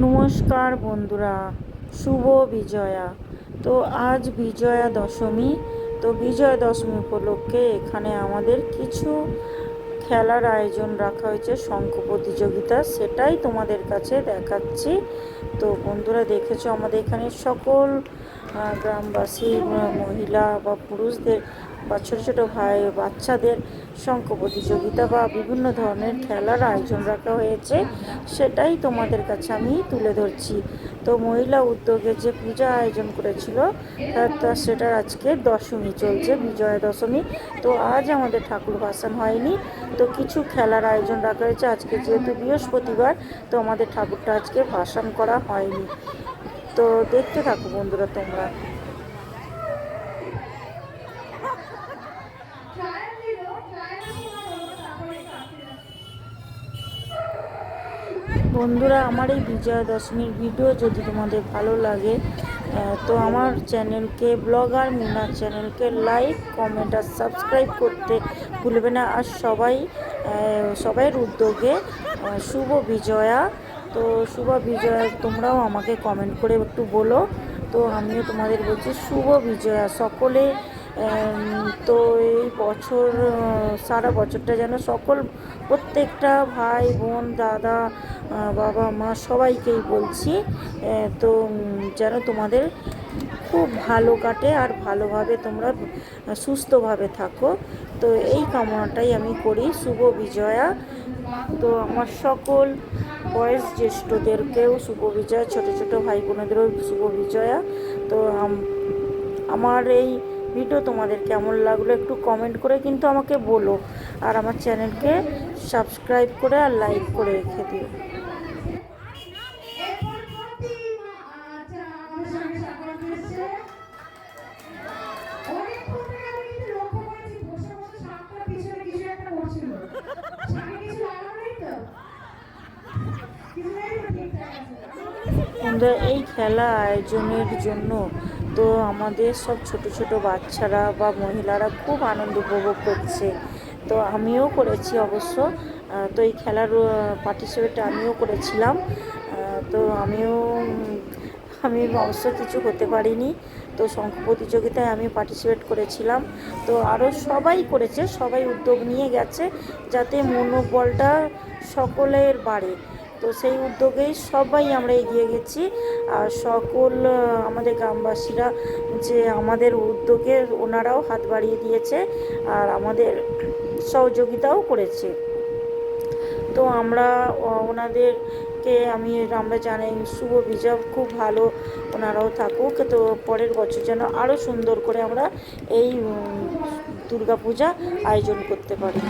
নমস্কার বন্ধুরা, শুভ বিজয়া। তো আজ বিজয়া দশমী, তো বিজয়া দশমী উপলক্ষে এখানে আমাদের কিছু খেলার আয়োজন রাখা হয়েছে, শঙ্খ প্রতিযোগিতা, সেটাই তোমাদের কাছে দেখাচ্ছি। তো বন্ধুরা, দেখেছ আমাদের এখানে সকল গ্রামবাসী, মহিলা বা পুরুষদের বা ছোটো ছোটো ভাই বাচ্চাদের শঙ্খ প্রতিযোগিতা বা বিভিন্ন ধরনের খেলার আয়োজন রাখা হয়েছে, সেটাই তোমাদের কাছে আমি তুলে ধরছি। তো মহিলা উদ্যোগে যে পূজা আয়োজন করেছিল তা- সেটার আজকে দশমী চলছে, বিজয়া দশমী। তো আজ আমাদের ঠাকুর ভাসান হয়নি, তো কিছু খেলার আয়োজন রাখা হয়েছে। আজকে যেহেতু বৃহস্পতিবার, তো আমাদের ঠাকুরটা আজকে ভাসান করা হয়নি। তো দেখতে থাকো বন্ধুরা তোমরা। বন্ধুরা, আমার এই বিজয়া দশমীর ভিডিও যদি তোমাদের ভালো লাগে তো আমার চ্যানেলকে, ব্লগার মিনার চ্যানেলকে লাইক কমেন্ট আর সাবস্ক্রাইব করতে ভুলবে না। আর সবাই সবাইয়ের উদ্যোগে শুভ বিজয়া। তো শুভ বিজয়া, তোমরাও আমাকে কমেন্ট করে একটু বলো। তো আমিও তোমাদের বলছি, শুভ বিজয়া। সকলে তো এই বছর সারা বছরটা যেন সকল, প্রত্যেকটা ভাই, বোন, দাদা বাবা, মা সবাইকেই বলছি তো যেন তোমাদের খুব ভালো কাটে আর ভালোভাবে তোমরা সুস্থভাবে থাকো। তো এই কামনাটাই আমি করি। শুভ বিজয়া। তো আমার সকল বয়স জ্যেষ্ঠদেরকেও শুভ বিজয়া, ছোটো ছোটো ভাই বোনেদেরও শুভ বিজয়া। তো আমার এই ভিডিও তোমাদের কেমন লাগল একটু কমেন্ট করে কিন্তু আমাকে বলো। আর আমার চ্যানেলকে সাবস্ক্রাইব করে আর লাইক করে রেখে দিও। এই খেলা আয়োজনের জন্য তো আমাদের সব ছোট ছোট বাচ্চারা বা মহিলারা খুব আনন্দ উপভোগ করছে। তো আমিও করেছি অবশ্য। তো এই খেলার পার্টিসিপেট আমিও করেছিলাম। তো আমিও, আমি অবশ্য কিছু হতে পারিনি। তো শঙ্খ প্রতিযোগিতায় আমি পার্টিসিপেট করেছিলাম। তো আরও সবাই করেছে, সবাই উদ্যোগ নিয়ে গেছে যাতে মনোবলটা সকলের বাড়ে। তো সেই উদ্যোগেই সবাই আমরা এগিয়ে গেছি আর সকল আমাদের গ্রামবাসীরা যে আমাদের উদ্যোগে ওনারাও হাত বাড়িয়ে দিয়েছে আর আমাদের সহযোগিতাও করেছে। তো আমরা ওনাদেরকে আমি, আমরা জানাই, শুভ বিজয় খুব ভালো ওনারাও থাকুক। তো পরের বছর যেন আরও সুন্দর করে আমরা এই দুর্গাপূজা আয়োজন করতে পারি।